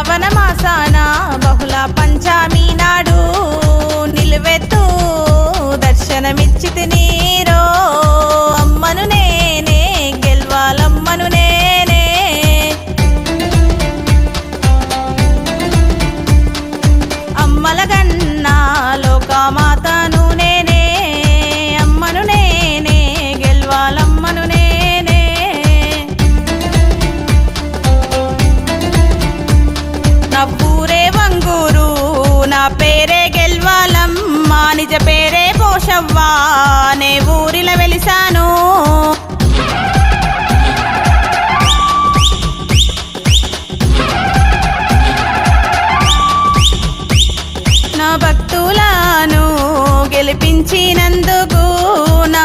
శ్రావణ మాసాన బహుళ పంచామి నాడు నిలువెత్తు దర్శనమిచ్చి పోషవ్వా నే ఊరిలో వెలిసాను నా భక్తులను గెలిపించినందుకు నా